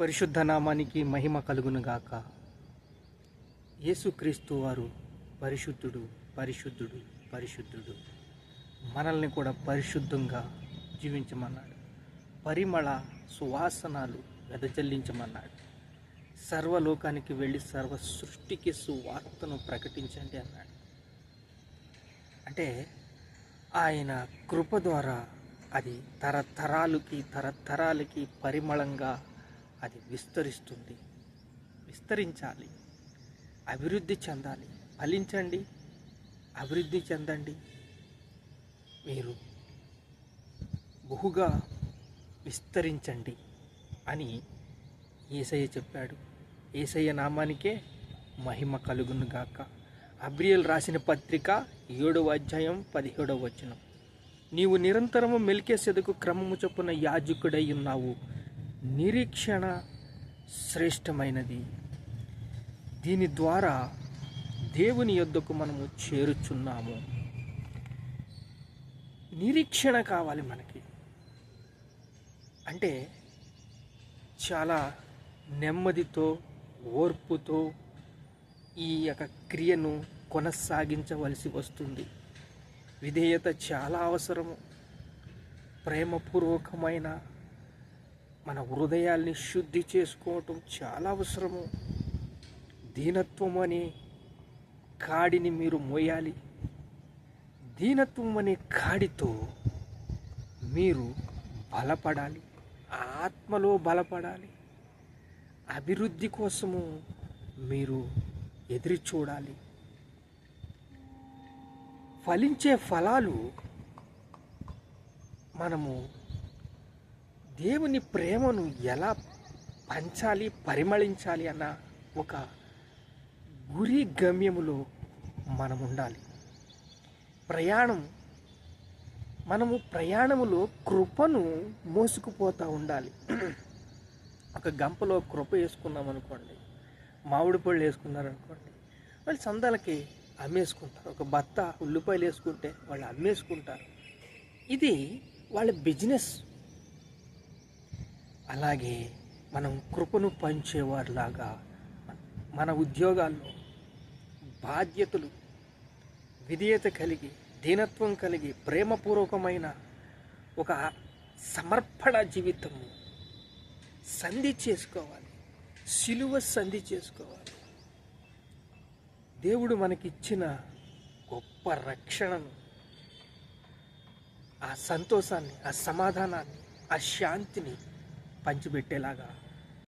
పరిశుద్ధ నామానికి మహిమ కలుగునుగాక. యేసుక్రీస్తు వారు పరిశుద్ధుడు పరిశుద్ధుడు పరిశుద్ధుడు. మనల్ని కూడా పరిశుద్ధంగా జీవించమన్నాడు. పరిమళ సువాసనాలు వెదజల్లించమన్నాడు. సర్వలోకానికి వెళ్ళి సర్వ సృష్టికి సువార్తను ప్రకటించండి అన్నాడు. అంటే ఆయన కృప ద్వారా అది తరతరాలకి తరతరాలకి పరిమళంగా అది విస్తరిస్తుంది. విస్తరించాలి. అభివృద్ధి చెందాలి. ఫలించండి. అభివృద్ధి చెందండి. మీరు బహుగా విస్తరించండి అని ఏసయ్య చెప్పాడు. ఏసయ్య నామానికే మహిమ కలుగును గాక. అబ్రియల్ రాసిన పత్రిక ఏడవ అధ్యాయం పదిహేడవ వచనం. నీవు నిరంతరము మెలికేసేందుకు క్రమము చొప్పున యాజకుడై ఉన్నావు. నిరీక్షణ శ్రేష్టమైనది. దీని ద్వారా దేవుని యొద్దకు మనము చేరుచున్నాము. నిరీక్షణ కావాలి మనకి. అంటే చాలా నెమ్మదితో ఓర్పుతో ఈ యొక్క క్రియను కొనసాగించవలసి వస్తుంది. విధేయత చాలా అవసరము. ప్రేమపూర్వకమైన మన హృదయాల్ని శుద్ధి చేసుకోవటం చాలా అవసరము. దీనత్వం అనే కాడిని మీరు మోయాలి. దీనత్వం అనే కాడితో మీరు బలపడాలి. ఆత్మలో బలపడాలి. అభివృద్ధి కోసము మీరు ఎదురు చూడాలి. ఫలించే ఫలాలు మనము దేవుని ప్రేమను ఎలా పంచాలి పరిమళించాలి అన్న ఒక గురి గమ్యములో మనం ఉండాలి. ప్రయాణం మనము ప్రయాణములో కృపను మోసుకుపోతూ ఉండాలి. ఒక గంపలో కృప వేసుకున్నాం అనుకోండి మామిడి పళ్ళు వేసుకున్నారనుకోండి వాళ్ళు సందాలకి అమ్మేసుకుంటారు. ఒక బత్త ఉల్లిపాయలు వేసుకుంటే వాళ్ళు అమ్మేసుకుంటారు. ఇది వాళ్ళ బిజినెస్. అలాగే మనం కృపను పంచేవారిలాగా మన ఉద్యోగాల్లో బాధ్యతలు విధేయత కలిగి దీనత్వం కలిగి ప్రేమపూర్వకమైన ఒక సమర్పణ జీవితము సంధి చేసుకోవాలి సిలువ సంధి చేసుకోవాలి. దేవుడు మనకిచ్చిన గొప్ప రక్షణను ఆ సంతోషాన్ని ఆ సమాధానాన్ని ఆ శాంతిని పంచిపెట్టేలాగా